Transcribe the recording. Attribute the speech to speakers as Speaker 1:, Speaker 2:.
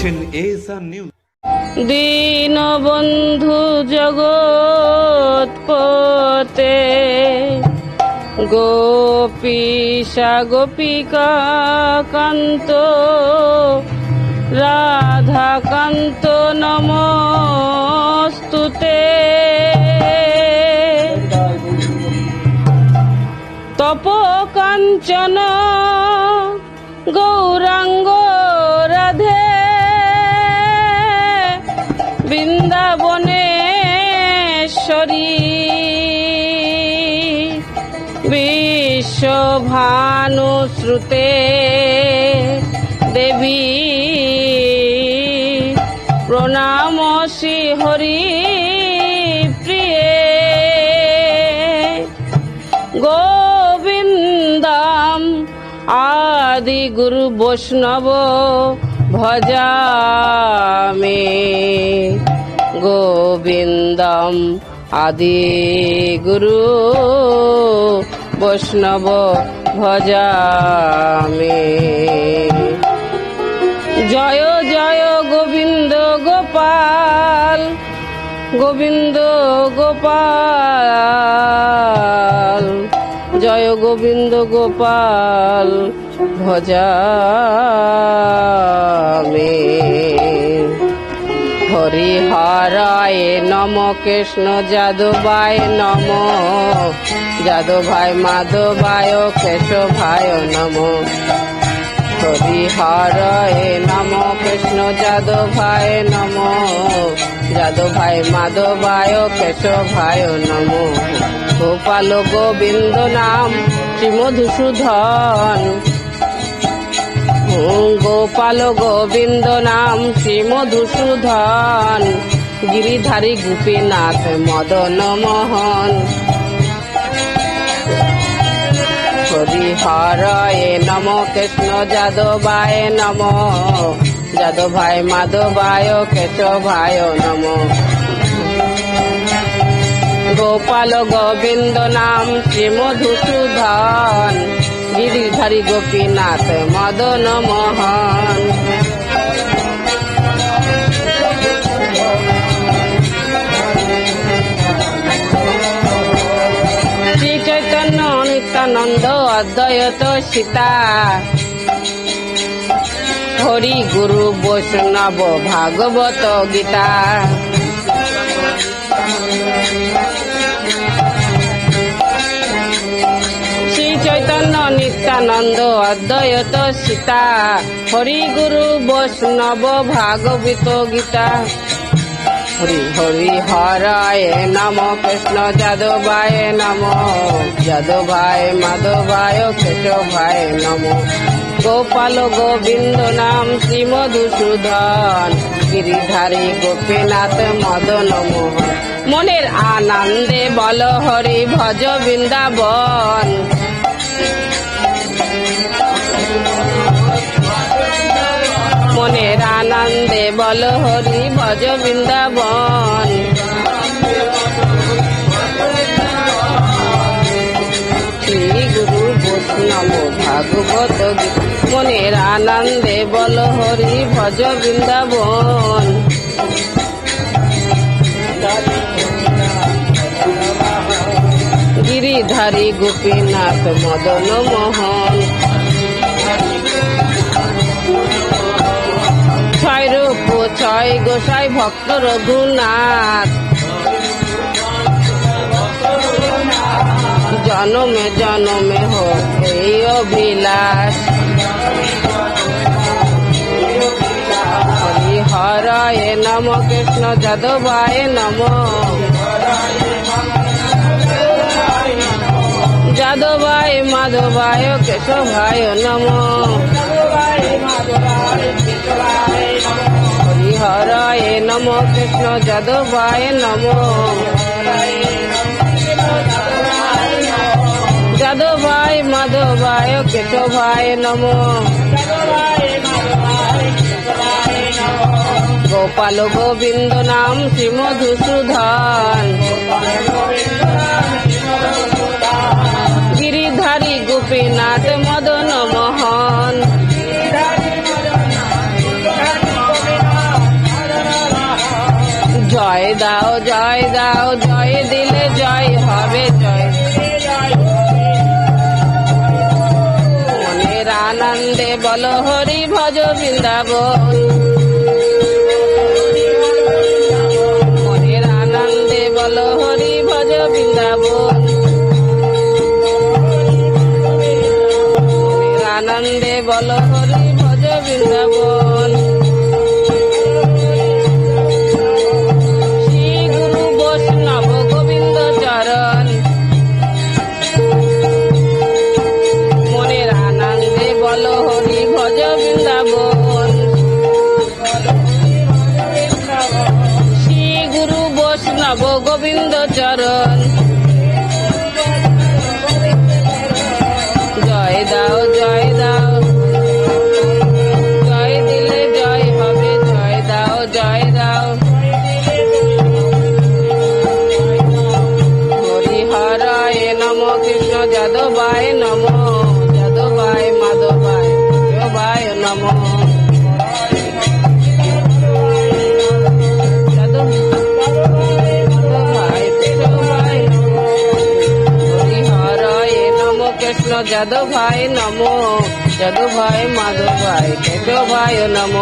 Speaker 1: দেখছেন ASR news.
Speaker 2: Dinabandhu জগৎ পতে গোপীশা গোপিকা কান্ত রাধা কান্ত নমস্তুতে। তপ কাঞ্চন গৌরাঙ্গ বিশ্বভানুশ্রুতে দেবী প্রণামসি হরি প্রিয়ে। গোবিন্দম আদি গুরু বৈষ্ণব ভজামে। গোবিন্দম আদি গুরু বৈষ্ণব ভজামে। জয় জয় গোবিন্দ গোপাল গোবিন্দ গোপাল। জয় গোবিন্দ গোপাল ভজামে। হরিহরায় নম কৃষ্ণ যাদবায় নম। যাদবায় মাধবায়, কেশভায় নম। হরিহরায় নম কৃষ্ণ যাদবায় নম। যাদবায় মাধবায়, কেশভায় নম। গোপাল গোবিন্দ নাম শ্রী মধুসূদন। গোপাল গোবিন্দ নাম শ্রী মধুসূদন। গিরিধারী গোপীনাথ মদন মোহন। হরিহরায় নম কৃষ্ণ যাদবায় নম। যাদবায় মাধবায় কেশবায় নম। গোপাল গোবিন্দ নাম শ্রী মধুসূদন। গিরিধারী গোপীনাথ মদন মোহন। শ্রী চৈতন্য নিত্যানন্দ অদ্বৈত সীতা। হরি গুরু বৈষ্ণব ভাগবত গীতা। চৈতন্য নিত্যানন্দ অদ্বৈত সীতা। হরি গুরু বৈষ্ণব ভাগবত গীতা। হরি হরি হরায় নম কৃষ্ণ যাদবায় নম। যাদবায় মাধবায় কেশভায় নম। গোপাল গোবিন্দ নাম শ্রী মধুসূদন গিরিধারী গোপীনাথ মদন মোহন। মনের আনন্দে বল হরি ভজ বৃন্দাবন। মনের আনন্দে বল হরি ভজ বৃন্দাবন শ্রী গুরু বৈষ্ণব ভাগবত। মনের আনন্দে বল হরি ভজ বৃন্দাবন গিরিধারী গোপীনাথ মদন মোহন ছয় গোসাই ভক্ত রঘুনাথ জনমে জনমে হোক এই অভিলাষ। হরিহরায় নম, কৃষ্ণ যাদবায় নম। যাদবায়, মাধবায় কেশভায় নম। হরিহরায় নম কৃষ্ণ যাদবায় নম। যাদবায় মাধবায় কেশভায় নম। গোপাল গোবিন্দ নাম শ্রী মধুসূদন গিরিধারী গোপীনাথ মদন মোহন। জয় দাও, জয় দিলে, জয় হবে, জয়। মনের আনন্দে বলো, হরি ভজ বৃন্দাবন। মনের আনন্দে বলো, হরি ভজ বৃন্দাবন। আনন্দে বলো, হরি ভজ বৃন্দাবন। যাদব ভাই নমো। যাদব ভাই মাধব ভাই কেশব ভাই নম।